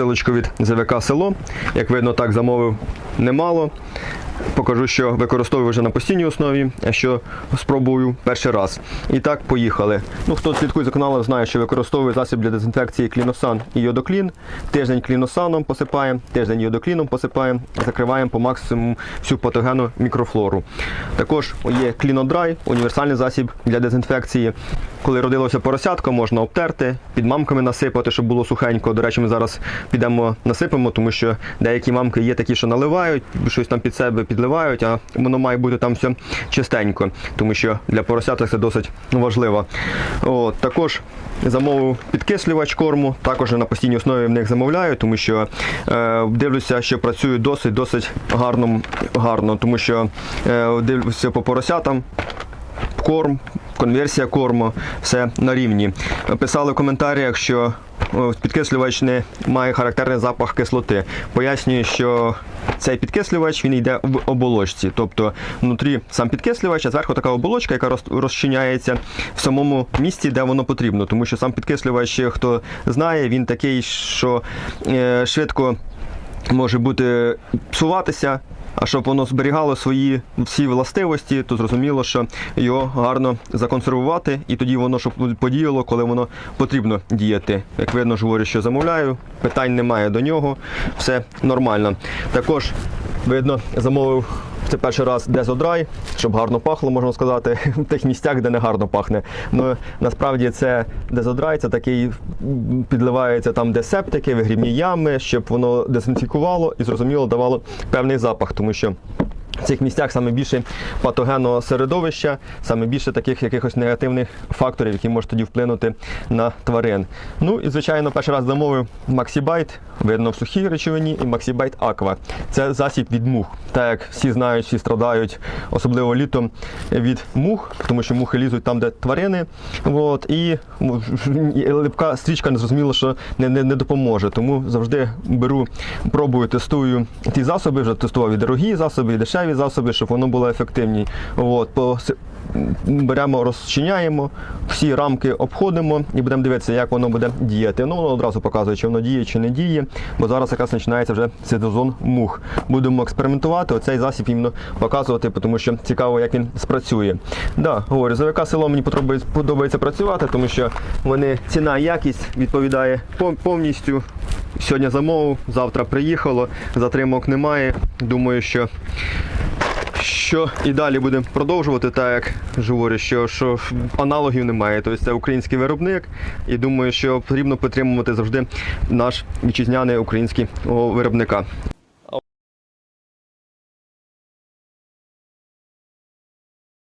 посилочку від ЗВК село. Як видно, так замовив немало. Покажу, що використовую вже на постійній основі, що спробую перший раз. І так, поїхали. Ну, хто слідкує за каналом, знає, що використовую засіб для дезінфекції кліносан і йодоклін. Тиждень кліносаном посипаємо, тиждень йодокліном посипаємо, закриваємо по максимуму всю патогенну мікрофлору. Також є клінодрай, універсальний засіб для дезінфекції. Коли родилося поросятко, можна обтерти, під мамками насипати, щоб було сухенько. До речі, ми зараз підемо насипемо, тому що деякі мамки є такі, що наливають, щось там під себе підливають, а воно має бути там все чистенько, тому що для поросяток це досить важливо. От, також замовив підкислювач корму, також на постійній основі в них замовляю, тому що е, дивлюся, що працюють досить досить гарно, гарно тому що е, дивлюся по поросятам корм, конверсія корму, все на рівні. Писали в коментарях, що о, підкислювач не має характерний запах кислоти. Пояснюю, що цей підкислювач він йде в оболочці, тобто внутрі сам підкислювач, а зверху така оболочка, яка роз- розчиняється в самому місці, де воно потрібно. Тому що сам підкислювач, хто знає, він такий, що е, швидко може бути псуватися. А щоб воно зберігало свої всі властивості, то зрозуміло, що його гарно законсервувати, і тоді воно щоб подіяло, коли воно потрібно діяти. Як видно, ж говорю, що замовляю, питань немає до нього, все нормально. Також видно, замовив це перший раз дезодрай, щоб гарно пахло, можна сказати, в тих місцях, де не гарно пахне. Ну насправді це дезодрай, це такий підливається там, де септики, вигрібні ями, щоб воно дезінфікувало і зрозуміло давало певний запах, тому що. В цих місцях саме більше патогенного середовища, саме більше таких якихось негативних факторів, які можуть тоді вплинути на тварин. Ну і звичайно, перший раз замовив Максібайт, видно в сухій речовині, і Максібайт Аква. Це засіб від мух. Так як всі знають, всі страдають, особливо літом від мух, тому що мухи лізуть там, де тварини. От, і, липка стрічка не зрозуміло, що не, не, не допоможе. Тому завжди беру, пробую, тестую ті засоби, вже тестував і дорогі засоби, і дешеві засоби, щоб воно було ефективні. От, по, беремо, розчиняємо, всі рамки обходимо і будемо дивитися, як воно буде діяти. Ну, воно одразу показує, чи воно діє, чи не діє, бо зараз якраз починається вже сезон мух. Будемо експериментувати, оцей засіб іменно показувати, тому що цікаво, як він спрацює. Да, говорю, за ВК село мені подобається, працювати, тому що вони ціна якість відповідає повністю. Сьогодні замовив, завтра приїхало, затримок немає. Думаю, що що і далі будемо продовжувати, так як ж говорю, що, що аналогів немає. Тобто це український виробник, і думаю, що потрібно підтримувати завжди наш вітчизняний український виробника.